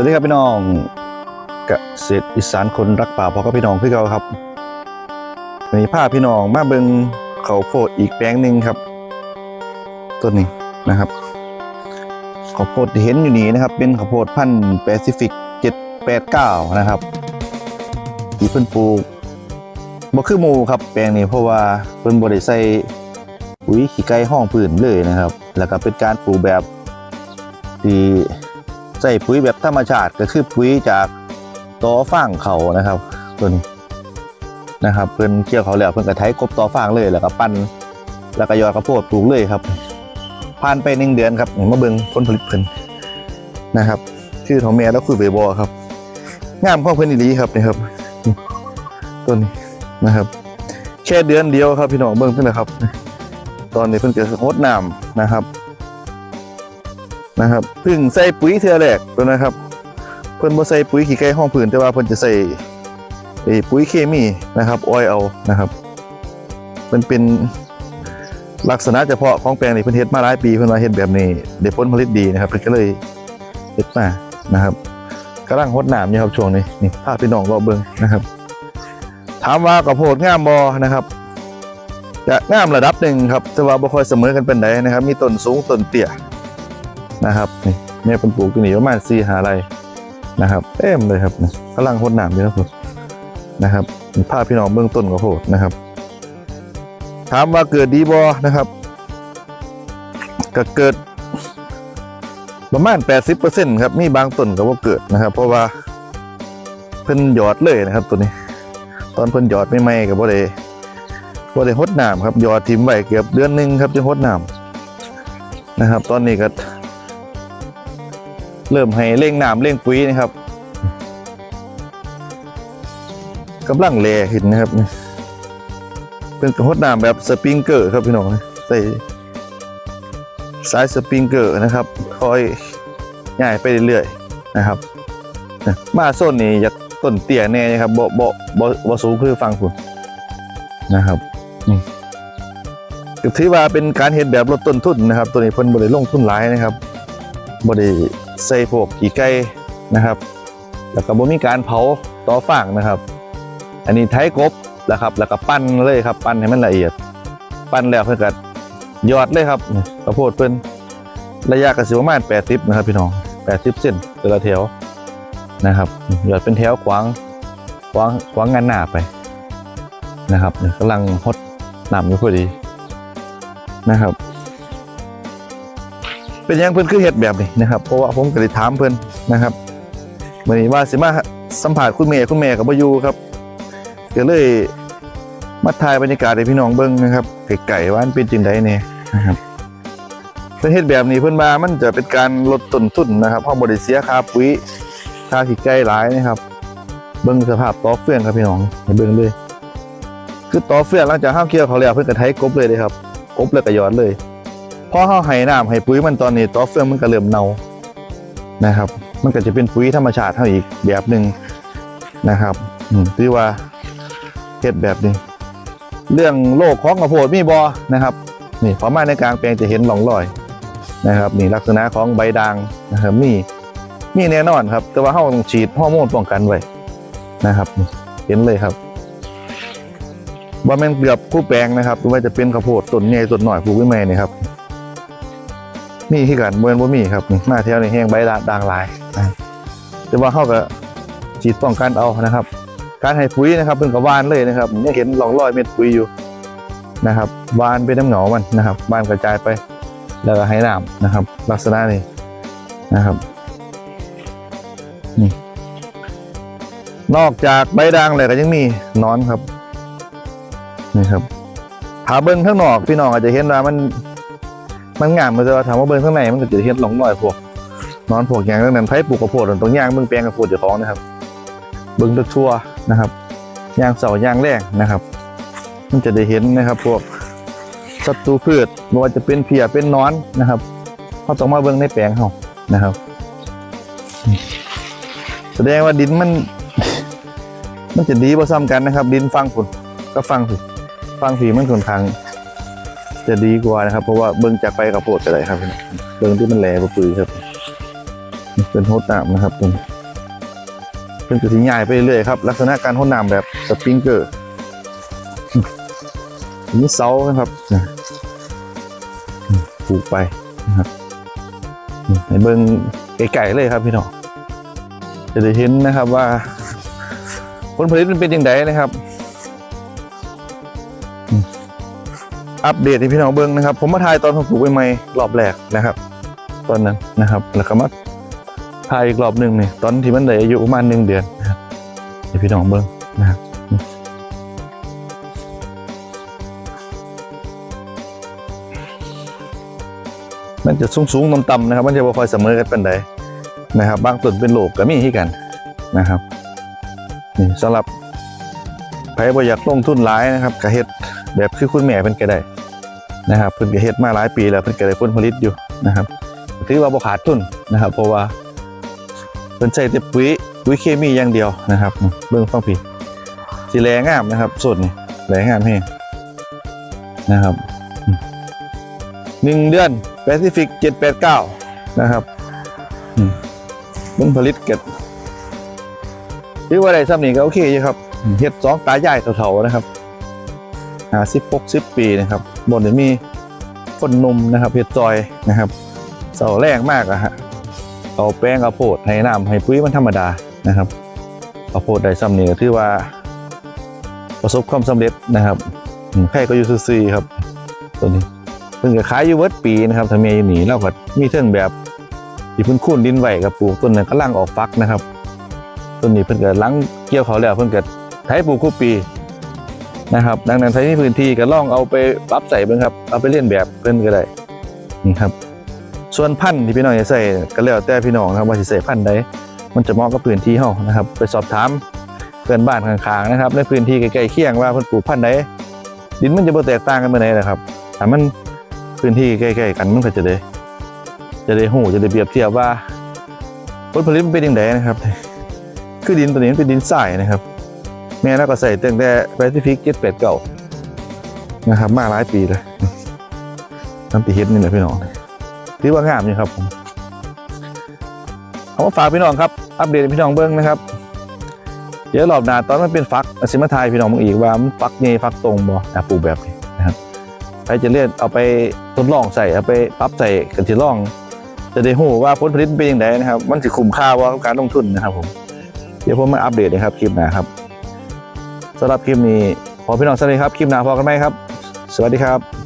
วัสดีครับพี่น้องกเกษตรอีสานคนรักป่าพอกับพี่น้องพี่เก่าครับวันนี้าพี่น้องมาเบิงเขาวโพดอีกแปลงหนึ่งครับต้นนี้นะครับข้าวโพดที่เห็นอยู่นี้นะครับ เป็นข้าวโพดพันธุ์แปซิฟิก789นะครับที่เพิ่นปลูกบ่คือหมู่ครับแปลงนี้เพราะว่าเพิ่นบ่ได้ใส่ปุ๋ยขี้ไก่ห้องพื้นเลยนะครับ แล้วก็เป็นการปลูกแบบที่ ใส่ปุ๋ยแบบธรรมชาติก็คือปุ๋ยจากตอฟางเขานะครับตัวนี้นะครับเพิ่นเกี่ยวเขาแล้วเพิ่นก็ไถกบตอฟางเลยแล้วก็ปั้นแล้วก็ยอดข้าวโพดปลูกเลยครับ ผ่านไปหนึ่งเดือนครับมาเบิ่งผลผลิตเพิ่นนะครับชื่อของแม่แล้วคุยเบบอครับงามของเพิ่นอีหลีครับนี่ครับต้นนี้นะครับ แค่เดือนเดียวครับพี่น้องเบิ่งเพิ่นนะครับ ตอนนี้เพิ่นก็งดน้ำนะครับ นะครับพิ่งใส่ปุ๋ยเทือแรกตัวนะครับ เพิ่นบ่ใส่ปุ๋ยขี้ไก่ห้องผืนแต่ว่าเพิ่นจะใส่ไอ้ปุ๋ยเคมีนะครับออยเอานะครับ มันเป็นลักษณะเฉพาะของแปลงนี่เพิ่นเฮ็ดมาหลายปีเพิ่นว่าเฮ็ดแบบนี้ได้ผลผลิตดีนะครับเพิ่นก็เลยเฮ็ดมานะครับกำลังหดน้ำอยู่ครับช่วงนี้นี่พาพี่น้องรอเบิ่งนะครับ ถามว่าข้าวโพดงามบ่นะครับจะงามระดับหนึ่งครับแต่ว่าบ่ค่อยเสมอกันเป็นไดนะครับ มีต้นสูงต้นเตี้ย นะครับนี่แม่เป็นปลูกตัวนี้ประมาณสี่หาไรนะครับเต็มเลยครับนี่กำลังพ่นน้ำอยู่นะผมนะครับภาพพี่น้องเบื้องต้นก็โหดนะครับ ถามว่าเกิดดีบอนะครับก็เกิด ประมาณ 80%ครับมีบางต้นก็ว่าเกิดนะครับ เพราะว่าเพิ่นหยอดเลยนะครับตัวนี้ ตอนเพิ่นหยอดไม่ไม่กับบ่ได้บ่ได้หดน้ำครับหยอดทิ้มไว้เกือบเดือนหนึงครับจึงหดน้ำนะครับ ตอนนี้ก็ เริ่มให้เร่งน้ำเร่งปุ๋ยนะครับกำลังแลเห็นนะครับนี่เป็นกระหดน้ำแบบสปริงเกอร์ครับพี่น้องใส่สายสปริงเกอร์นะครับ คอยง่ายไปเรื่อยๆนะครับ มาโซนนี้อยากต้นเตี้ยแน่นะครับบ่บ่บ่บ่สูงคือฟังคุณนะครับอืมก็ถือว่าเป็นการเห็นแบบลดต้นทุนนะครับ ตัวนี้เพิ่นบ่ได้ลงทุนหลายนะครับบ่ได้ ใส่พวกขี้ไก่นะครับ แล้วก็บ่มีการเผาต่อฟางนะครับ อันนี้ไถกบนะครับ แล้วก็ปั้นเลยครับ ปั้นให้มันละเอียด ปั้นแล้วเพิ่นก็หยอดเลยครับข้าวโพดเพิ่นระยะก็สิประมาณ80นะครับ พี่น้อง80เซนแต่ละแถวนะครับหยอดเป็นแถวขวางขวางขวางงานหน้าไปนะครับกำลังฮดน้ำอยู่พอดีนะครับ เป็นยังเพิ่นคือเฮ็ดแบบนี้นะครับเพราะว่าผมก็ได้ถามเพิ่นนะครับมื้อนี้ว่าสิมาสัมภาษณ์คุณแม่คุณแม่ก็บ่อยู่ครับก็เลยมาถ่ายบรรยากาศให้พี่น้องเบิ่งนะครับไกลๆว่ามันเป็นจังไดแน่นะครับเพิ่นเฮ็ดแบบนี้เพิ่นว่ามันจะเป็นการลดต้นทุนนะครับเพราะบ่ได้เสียค่าปุ๋ยค่าขี้ไก่หลายนะครับ เบิ่งสภาพตอเฟื่องครับพี่น้องให้เบิ่งเลย คือตอเฟื่องหลังจากห้ามเกี่ยวเขาแล้วเพิ่นก็ไถกบเลยเด้ครับกบแล้วก็หยอดเลย พอเฮาให้น้ำให้ปุ๋ยมันตอนนี้ต่อเฟืองมันก็เริ่มเน่านะครับ มันก็จะเป็นปุ๋ยธรรมชาติเท่าอีกแบบหนึ่งนะครับอืมที่ว่าเฮ็ดแบบนี้ เรื่องโรคของกระโพดมีบอนะครับ นี่พอมาในกลางแปลงจะเห็นร่องรอยนะครับ นี่ลักษณะของใบด่างนะครับมีมีแน่นอนครับ แต่ว่าเฮาต้องฉีดฮอร์โมนป้องกันไว้นะครับ เห็นเลยครับว่าแม่นเกือบคู่แปลงนะครับไม่ว่าจะเป็นข้าวโพดต้นใหญ่ต้นหน่อยปลูกไว้ใหม่นี่ครับ มีที่กันเมือนบ่มีครับนี่มาแถวในแห้งใบด่างด่างหลายนะแต่ว่าเขาก็ฉีดป้องกันเอานะครับ การให้ปุ๋ยนะครับเป็นกับวานเลยนะครับยังเห็นร่องรอยเม็ดปุ๋ยอยู่นะครับวานเป็นน้ำเหงามันนะครับวานกระจายไปแล้วก็ให้น้ำนะครับ ลักษณะนี้นะครับนี่นอกจากใบด่างเลยก็ยังมีนอนครับนี่ครับถ้าเบิ้งข้างนอกพี่น้องอาจจะเห็นว่ามัน มันงามมันจะถามว่าเบิ้งข้างในมันก็จะเห็นหลงหน่อยพวกนอนพวกอย่างนั้นไผ่ปลูกกระโพดตรงยางเบิ้งแปลงกระโพดเจ้าของนะครับ เบิ้งตะทั่วนะครับยางเสายางแรงนะครับ มันจะได้เห็นนะครับ พวกศัตรูพืชไม่ว่าจะเป็นเพียเป็นนอนนะครับเขาต้องมาเบิ้งในแปลงเขานะครับ แสดงว่าดินมัน มันจะดีพอซ้ำกันนะครับ ดินฟังฝุ่นก็ฟังฝุ่นฟังผีมันค่อนข้าง จะดีกว่านะครับ เพราะว่าเบิ้งจากไปกับโพดอะไรครับพี่น้องเบิ้งที่มันแหลกปือครับ เป็นโฮดน้ำนะครับเป็นเป็นกระถิ่ใหญ่ไปเรื่อยครับ ลักษณะการโฮดน้ำแบบสปริงเกอร์อืมมีเสานะครับปลูกไปนะครับให้เบิ่งไก่ๆเลยครับพี่น้องจะได้เห็นนะครับว่าผลผลิตมันเป็นยังไงนะครับ อัปเดตให้พี่น้องเบิ่งนะครับ ผมมาถ่ายตอนผมปลูกใหม่รอบแรกนะครับ ตอนนั้นนะครับแล้วก็มาถ่ายอีกรอบหนึ่งนี่ตอนที่มันได้อายุประมาณหนึ่งเดือนนะครับให้พี่น้องเบิ่งนะครับมันจะสูงๆต่ำๆนะครับ มันจะบ่ค่อยเสมอกันเป็นใดนะครับ บางต้นเป็นโลกก็มีที่กันนะครับนี่สำหรับใครบ่อยากลงทุนหลายนะครับกระเฮ็ด แบบคือคุณแม่เพิ่นก็ได้นะครับเพิ่นก็เฮ็ดมาหลายปีแล้วเพิ่นก็ได้ผลผลิตอยู่นะครับถือว่าบ่ขาดทุนนะครับ เพราะว่าเพิ่นใช้แต่ปุ๋ยปุ๋ยเคมีอย่างเดียวนะครับ เบิ่งฟังพี่สิแลงามนะครับสดนี่แลงามแฮงนะครับหนึ่งเดือนแปซิฟิก789นะครับอืมผลผลิตเก็บถือว่าได้ซ้ำนี่ก็โอเคอยู่ครับเฮ็ดสองตายายเถ่าๆนะครับ หาสิบหกสิบปีนะครับบนจะมีคนนมนะครับเฮ็ดจอยนะครับเสาแรงมากอะฮะเอาแป้งเอาโพดให้น้ำให้ปุ๋ยมันธรรมดานะครับเอาโพดได้ซ้ำนี่ก็ถือว่า ประสบความสำเร็จนะครับอืมใครก็อยู่ซื่อๆครับ ตัวนี้เพิ่งจะขายอยู่เวิร์ดปีนะครับถ้าเมียอยู่หนีเราก็มีเทิงแบบที่เพิ่นคุ้นดินไหวกับปลูกต้นนั้นกำลังออกฟักนะครับ ต้นนี้เพิ่นเกิดลังเกี่ยวเขาแล้วเพิ่นเกิดไถปลูกคู่ปี นะครับ ดังนั้นใช้ในพื้นที่ก็ลองเอาไปปรับใส่เบิ่งครับ เอาไปเลียนแบบเพิ่นก็ได้นี่ครับ ส่วนพันธุ์ที่พี่น้องจะใส่ก็แล้วแต่พี่น้องนะครับว่าสิใส่พันธุ์ใดมันจะเหมาะกับพื้นที่เฮานะครับ ไปสอบถามเพื่อนบ้านข้างๆนะครับ ในพื้นที่ใกล้ๆเคียงว่าเพิ่นปลูกพันธุ์ใดดินมันจะบ่แตกต่างกันปานนะครับถ้ามันพื้นที่ใกล้ๆกันมันก็จะได้ จะได้หูจะได้เปรียบเทียบว่าผลผลิตมันเป็นยังไงนะครับ คือดินตัวนี้มันเป็นดินทรายนะครับ แม่เราก็ใส่ตั้งแต่แปซิฟิกเจ็ดแปดเก่านะครับ มาหลายปีเลยน้ำปีเฮ็ดนี่แหละพี่น้องถือว่างามอยู่ครับผมเอามาฝากพี่น้องครับอัปเดตพี่น้องเบิ้งนะครับเดี๋ยวรอบหน้าตอนมันเป็นฟักอาซิมาทายพี่น้องมึงอีกว่ามันฟักนี่ฟักตรงบ่นะปลูกแบบนี้นะครับใครจะเลือกเอาไปทดลองใส่เอาไปปรับใส่กันที่อง จะได้หูว่าผลผลิตเป็นยังไงนะครับ มันสิคุ้มค่าว่ากับการลงทุนนะครับผม เดี๋ยวผมมาอัปเดตนะครับคลิปหน้าครับ สำหรับคลิปนี้ ขอพี่น้องสวัสดีครับ คลิปหน้าพอกันไหมครับ สวัสดีครับ